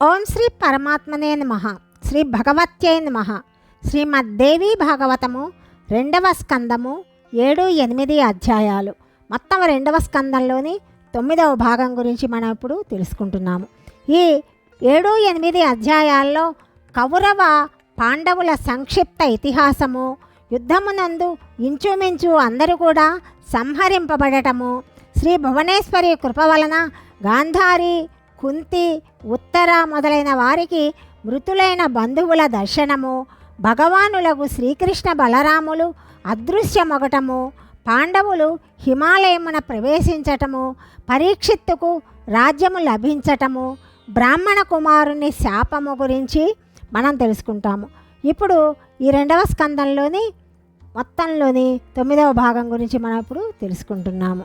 ఓం శ్రీ పరమాత్మనే నమ. శ్రీ భగవత్యై నమ. శ్రీమద్దేవి భాగవతము రెండవ స్కందము ఏడు ఎనిమిది అధ్యాయాలు. మొత్తం రెండవ స్కందంలోని తొమ్మిదవ భాగం గురించి మనం ఇప్పుడు తెలుసుకుంటున్నాము. ఈ ఏడు ఎనిమిది అధ్యాయాల్లో కౌరవ పాండవుల సంక్షిప్త ఇతిహాసము యుద్ధమునందు ఇంచుమించు అందరూ కూడా సంహరింపబడటము శ్రీ భువనేశ్వరి కృప వలన గాంధారి కుంతి ఉత్తర మొదలైన వారికి మృతులైన బంధువుల దర్శనము భగవానులకు శ్రీకృష్ణ బలరాములు అదృశ్యమొగటము పాండవులు హిమాలయమున ప్రవేశించటము పరీక్షిత్తుకు రాజ్యము లభించటము బ్రాహ్మణ కుమారుని శాపము గురించి మనం తెలుసుకుంటాము. ఇప్పుడు ఈ రెండవ స్కందంలోని మొత్తంలోని తొమ్మిదవ భాగం గురించి మనం ఇప్పుడు తెలుసుకుంటున్నాము.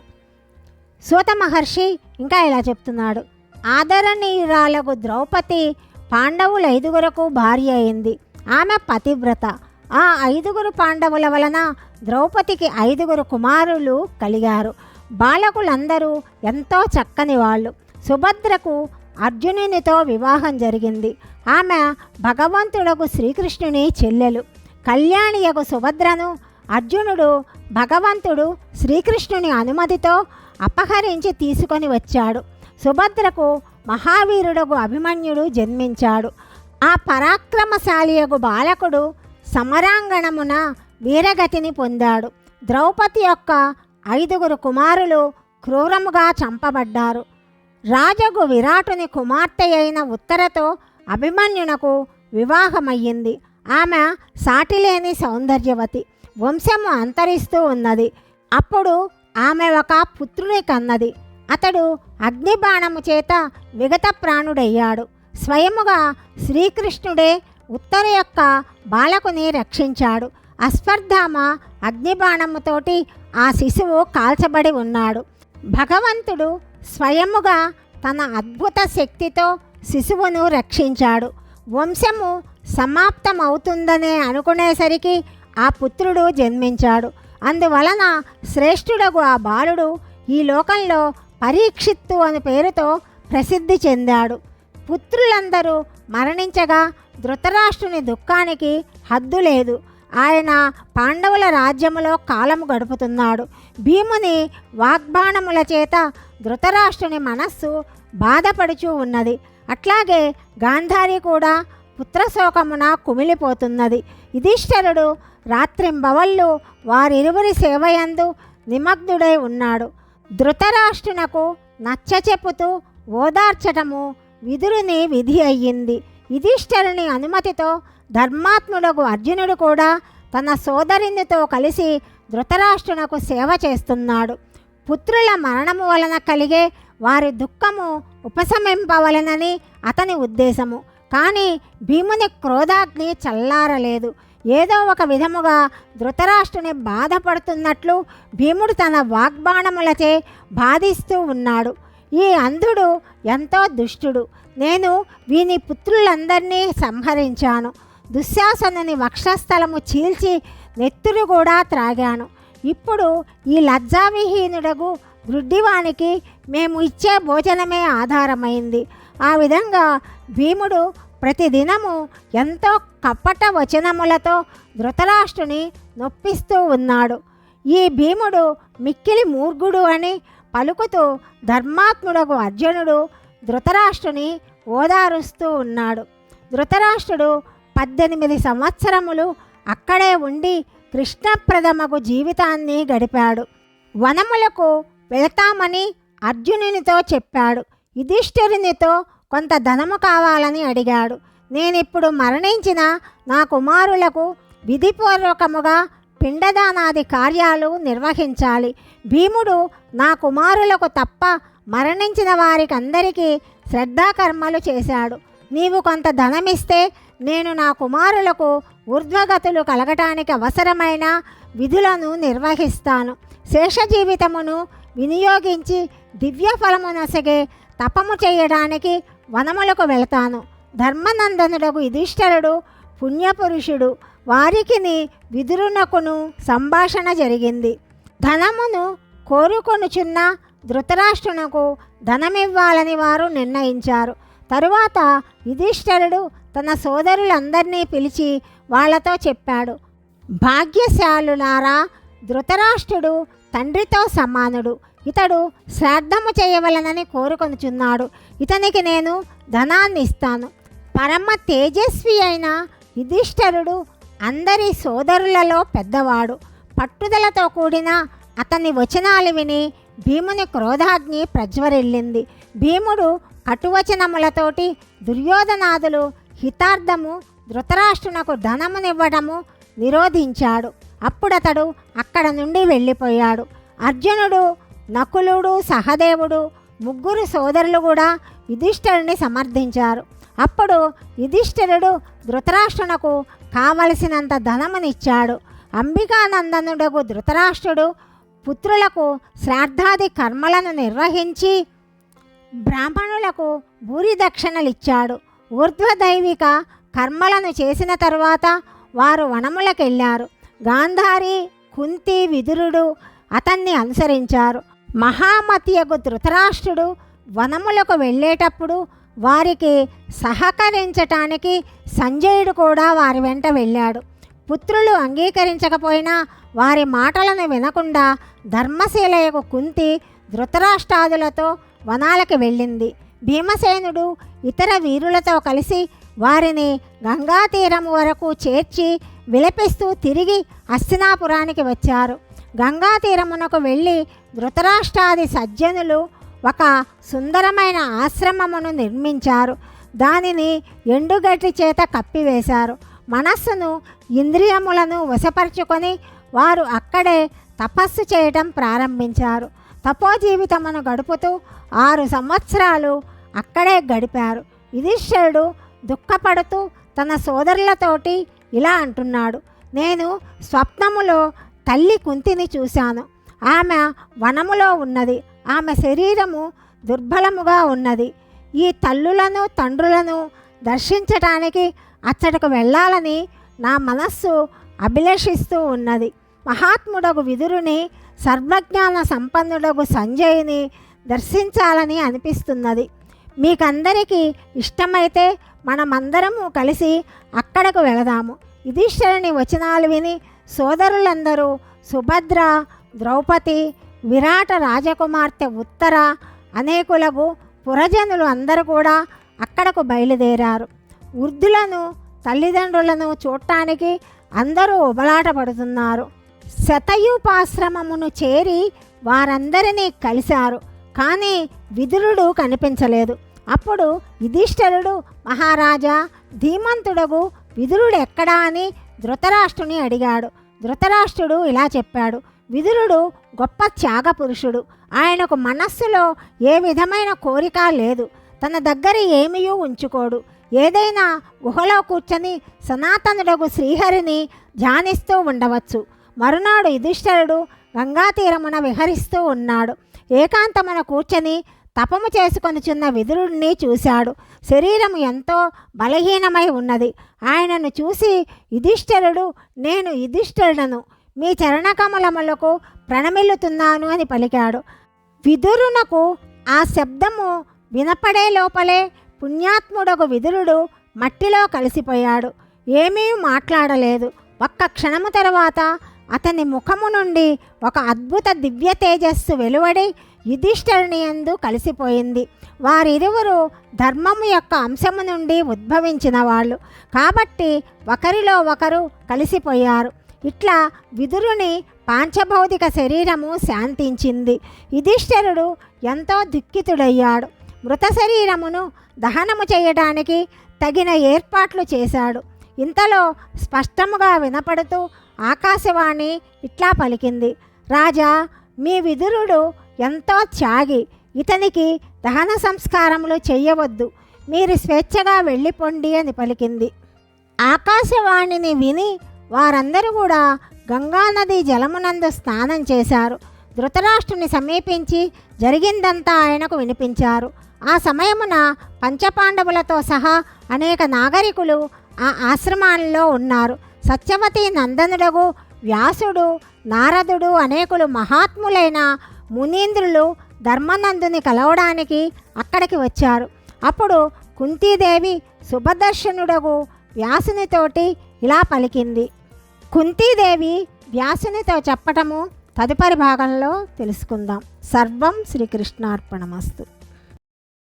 సూత మహర్షి ఇంకా ఇలా చెప్తున్నాడు. ఆదరణీయురాలకు ద్రౌపది పాండవుల ఐదుగురకు భార్య అయింది. ఆమె పతివ్రత. ఆ ఐదుగురు పాండవుల వలన ద్రౌపదికి ఐదుగురు కుమారులు కలిగారు. బాలకులందరూ ఎంతో చక్కని వాళ్ళు. సుభద్రకు అర్జునునితో వివాహం జరిగింది. ఆమె భగవంతుడకు శ్రీకృష్ణుని చెల్లెలు. కళ్యాణియకు సుభద్రను అర్జునుడు భగవంతుడు శ్రీకృష్ణుని అనుమతితో అపహరించి తీసుకొని వచ్చాడు. సుభద్రకు మహావీరుడకు అభిమన్యుడు జన్మించాడు. ఆ పరాక్రమశాలియగు బాలకుడు సమరాంగణమున వీరగతిని పొందాడు. ద్రౌపది యొక్క ఐదుగురు కుమారులు క్రూరముగా చంపబడ్డారు. రాజగు విరాటుని కుమార్తె అయిన ఉత్తరతో అభిమన్యునకు వివాహమయ్యింది. ఆమె సాటిలేని సౌందర్యవతి వంశము అంతరిస్తూ ఉన్నది. అప్పుడు ఆమె ఒక పుత్రుని కన్నది. అతడు అగ్నిబాణము చేత విగత ప్రాణుడయ్యాడు. స్వయముగా శ్రీకృష్ణుడే ఉత్తర యొక్క బాలకుని రక్షించాడు. అస్పర్ధామ అగ్నిబాణముతోటి ఆ శిశువు కాల్చబడి ఉన్నాడు. భగవంతుడు స్వయముగా తన అద్భుత శక్తితో శిశువును రక్షించాడు. వంశము సమాప్తమవుతుందనే అనుకునేసరికి ఆ పుత్రుడు జన్మించాడు. అందువలన శ్రేష్ఠుడగు ఆ బాలుడు ఈ లోకంలో పరీక్షిత్తు అని పేరుతో ప్రసిద్ధి చెందాడు. పుత్రులందరూ మరణించగా ధృతరాష్ట్రుని దుఃఖానికి హద్దు లేదు. ఆయన పాండవుల రాజ్యములో కాలము గడుపుతున్నాడు. భీముని వాగ్బాణముల చేత ధృతరాష్ట్రుని మనస్సు బాధపడుచూ ఉన్నది. అట్లాగే గాంధారి కూడా పుత్రశోకమున కుమిలిపోతున్నది. యుధిష్ఠరుడు రాత్రింబవళ్ళు వారిరువురి సేవయందు నిమగ్నుడై ఉన్నాడు. ధృతరాష్ట్రునకు నచ్చ చెప్పుతూ ఓదార్చటము విదురుని విధి అయ్యింది. యుధిష్ఠరుని అనుమతితో ధర్మాత్ముడకు అర్జునుడు కూడా తన సోదరునితో కలిసి ధృతరాష్ట్రునకు సేవ చేస్తున్నాడు. పుత్రుల మరణము వలన కలిగే వారి దుఃఖము ఉపశమింపవలనని అతని ఉద్దేశము. కానీ భీముని క్రోధాగ్ని చల్లారలేదు. ఏదో ఒక విధముగా ధృతరాష్ట్రుని బాధపడుతున్నట్లు భీముడు తన వాగ్బాణములచే బాధిస్తూ ఉన్నాడు. ఈ అంధుడు ఎంతో దుష్టుడు. నేను వీని పుత్రులందరినీ సంహరించాను. దుశ్శాసనుని వక్షస్థలము చీల్చి నెత్తురు కూడా త్రాగాను. ఇప్పుడు ఈ లజ్జావిహీనుడగు గ్రుడ్డివానికి మేము ఇచ్చే భోజనమే ఆధారమైంది. ఆ విధంగా భీముడు ప్రతిదినము ఎంతో కప్పట వచనములతో ధృతరాష్ట్రుని నొప్పిస్తూ ఉన్నాడు. ఈ భీముడు మిక్కిలి మూర్ఘుడు అని పలుకుతూ ధర్మాత్ముడకు అర్జునుడు ధృతరాష్ట్రుని ఓదారుస్తూ ఉన్నాడు. ధృతరాష్ట్రుడు పద్దెనిమిది సంవత్సరములు అక్కడే ఉండి కృష్ణప్రదమకు జీవితాన్ని గడిపాడు. వనములకు వెళతామని అర్జునునితో చెప్పాడు. యుధిష్ఠిరునితో కొంత ధనము కావాలని అడిగాడు. నేనిప్పుడు మరణించిన నా కుమారులకు విధిపూర్వకముగా పిండదానాది కార్యాలు నిర్వహించాలి. భీముడు నా కుమారులకు తప్ప మరణించిన వారికి అందరికీ శ్రద్ధాకర్మలు చేశాడు. నీవు కొంత ధనమిస్తే నేను నా కుమారులకు ఊర్ధ్వగతులు కలగటానికి అవసరమైన విధులను నిర్వహిస్తాను. శేష జీవితమును వినియోగించి దివ్య ఫలమునసగే తపము చేయడానికి వనములకు వెళతాను. ధర్మనందనుడకు యుధిష్ఠరుడు పుణ్యపురుషుడు వారికిని విదురునకును సంభాషణ జరిగింది. ధనమును కోరుకొనుచున్న ధృతరాష్ట్రునకు ధనమివ్వాలని వారు నిర్ణయించారు. తరువాత యుధిష్ఠరుడు తన సోదరులందరినీ పిలిచి వాళ్ళతో చెప్పాడు. భాగ్యశాలులారా ధృతరాష్ట్రుడు తండ్రితో సమానుడు. ఇతడు శ్రాద్ధము చేయవలనని కోరుకొనుచున్నాడు. ఇతనికి నేను ధనాన్ని ఇస్తాను పరమ తేజస్వి అయిన యుధిష్ఠరుడు అందరి సోదరులలో పెద్దవాడు. పట్టుదలతో కూడిన అతని వచనాలు విని భీముని క్రోధాగ్ని ప్రజ్వరిల్లింది. భీముడు కటువచనములతోటి దుర్యోధనాదులు హితార్థము ధృతరాష్ట్రునకు ధనమునివ్వడము నిరోధించాడు. అప్పుడతడు అక్కడ నుండి వెళ్ళిపోయాడు. అర్జునుడు నకులుడు సహదేవుడు ముగ్గురు సోదరులు కూడా యుధిష్ఠరుని సమర్థించారు. అప్పుడు యుధిష్ఠిరుడు ధృతరాష్ట్రునకు కావలసినంత ధనమునిచ్చాడు. అంబికానందనుడకు ధృతరాష్ట్రుడు పుత్రులకు శ్రాద్ధాది కర్మలను నిర్వహించి బ్రాహ్మణులకు భూరి దక్షిణలిచ్చాడు. ఊర్ధ్వదైవిక కర్మలను చేసిన తరువాత వారు వనములకెళ్ళారు. గాంధారి కుంతి విదురుడు అతన్ని అనుసరించారు. మహామతియగు ధృతరాష్ట్రుడు వనములకు వెళ్ళేటప్పుడు వారికి సహకరించటానికి సంజయుడు కూడా వారి వెంట వెళ్ళాడు. పుత్రులు అంగీకరించకపోయినా వారి మాటలను వినకుండా ధర్మశీలయకు కుంతి ధృతరాష్ట్రాదులతో వనాలకు వెళ్ళింది. భీమసేనుడు ఇతర వీరులతో కలిసి వారిని గంగా తీరం వరకు చేర్చి విలపిస్తూ తిరిగి హస్తినాపురానికి వచ్చారు. గంగా తీరమునకు వెళ్ళి ధృతరాష్ట్రాది సజ్జనులు ఒక సుందరమైన ఆశ్రమమును నిర్మించారు. దానిని ఎండుగడ్డి చేత కప్పివేశారు. మనస్సును ఇంద్రియములను వశపరుచుకొని వారు అక్కడే తపస్సు చేయటం ప్రారంభించారు. తపోజీవితమును గడుపుతూ ఆరు సంవత్సరాలు అక్కడే గడిపారు. యుధిష్ఠరుడు దుఃఖపడుతూ తన సోదరులతోటి ఇలా అంటున్నాడు. నేను స్వప్నములో తల్లి కుంతిని చూశాను. ఆమె వనములో ఉన్నది. ఆమె శరీరము దుర్బలముగా ఉన్నది. ఈ తల్లులను తండ్రులను దర్శించటానికి అచ్చటకు వెళ్ళాలని నా మనస్సు అభిలషిస్తూ ఉన్నది. మహాత్ముడగు విదురుని సర్వజ్ఞాన సంపన్నుడగు సంజయుని దర్శించాలని అనిపిస్తున్నది. మీకందరికీ ఇష్టమైతే మనమందరము కలిసి అక్కడకు వెళదాము. యుధిష్ఠరుని వచనాలు విని సోదరులందరూ సుభద్ర ద్రౌపది విరాట రాజకుమార్తె ఉత్తర అనేకులకు పురజనులు అందరూ కూడా అక్కడకు బయలుదేరారు. వృద్ధులను తల్లిదండ్రులను చూడటానికి అందరూ ఉబలాట పడుతున్నారు. శతయూపాశ్రమమును చేరి వారందరినీ కలిశారు. కానీ విదురుడు కనిపించలేదు. అప్పుడు యుధిష్ఠరుడు మహారాజా ధీమంతుడగు విదురుడు ఎక్కడా అని ధృతరాష్ట్రుని అడిగాడు. ధృతరాష్ట్రుడు ఇలా చెప్పాడు. విదురుడు గొప్ప త్యాగ పురుషుడు. ఆయనకు మనస్సులో ఏ విధమైన కోరిక లేదు. తన దగ్గర ఏమీయూ ఉంచుకోడు. ఏదైనా గుహలో కూర్చొని సనాతనుడగు శ్రీహరిని ధ్యానిస్తూ ఉండవచ్చు. మరునాడు యుధిష్ఠరుడు గంగా తీరమున విహరిస్తూ ఉన్నాడు. ఏకాంతమున కూర్చొని తపము చేసుకొనిచున్న విదురుడిని చూశాడు. శరీరం ఎంతో బలహీనమై ఉన్నది. ఆయనను చూసి యుధిష్ఠరుడు నేను యుధిష్ఠరుడను. మీ చరణకమలములకు ప్రణమిల్లుతున్నాను అని పలికాడు. విదురునకు ఆ శబ్దము వినపడే లోపలే పుణ్యాత్ముడకు విదురుడు మట్టిలో కలిసిపోయాడు. ఏమీ మాట్లాడలేదు. ఒక్క క్షణము తర్వాత అతని ముఖము నుండి ఒక అద్భుత దివ్య తేజస్సు వెలువడి యుధిష్ఠరుని యందు కలిసిపోయింది. వారిరువురు ధర్మము యొక్క అంశము నుండి ఉద్భవించిన వాళ్ళు. కాబట్టి ఒకరిలో ఒకరు కలిసిపోయారు. ఇట్లా విదురుని పాంచభౌతిక శరీరము శాంతించింది. యుధిష్ఠరుడు ఎంతో దుఃఖితుడయ్యాడు. మృత శరీరమును దహనము చేయడానికి తగిన ఏర్పాట్లు చేశాడు. ఇంతలో స్పష్టముగా వినపడుతూ ఆకాశవాణి ఇట్లా పలికింది. రాజా మీ విదురుడు ఎంతో త్యాగి ఇతనికి దహన సంస్కారములు చేయవద్దు మీరు స్వేచ్ఛగా వెళ్ళిపోండి అని పలికింది. ఆకాశవాణిని విని వారందరూ కూడా గంగానది జలమునందు స్నానం చేశారు. ధృతరాష్ట్రుని సమీపించి జరిగిందంతా ఆయనకు వినిపించారు. ఆ సమయమున పంచపాండవులతో సహా అనేక నాగరికులు ఆ ఆశ్రమాల్లో ఉన్నారు. సత్యవతి నందనుడగు వ్యాసుడు నారదుడు అనేకులు మహాత్ములైన మునీంద్రులు ధర్మనందుని కలవడానికి అక్కడికి వచ్చారు. అప్పుడు కుంతీదేవి సుభదర్శనుడగు వ్యాసునితోటి ఇలా పలికింది. కుంతీదేవి వ్యాసునితో చెప్పటము తదుపరి భాగంలో తెలుసుకుందాం. సర్వం శ్రీకృష్ణార్పణమస్తు.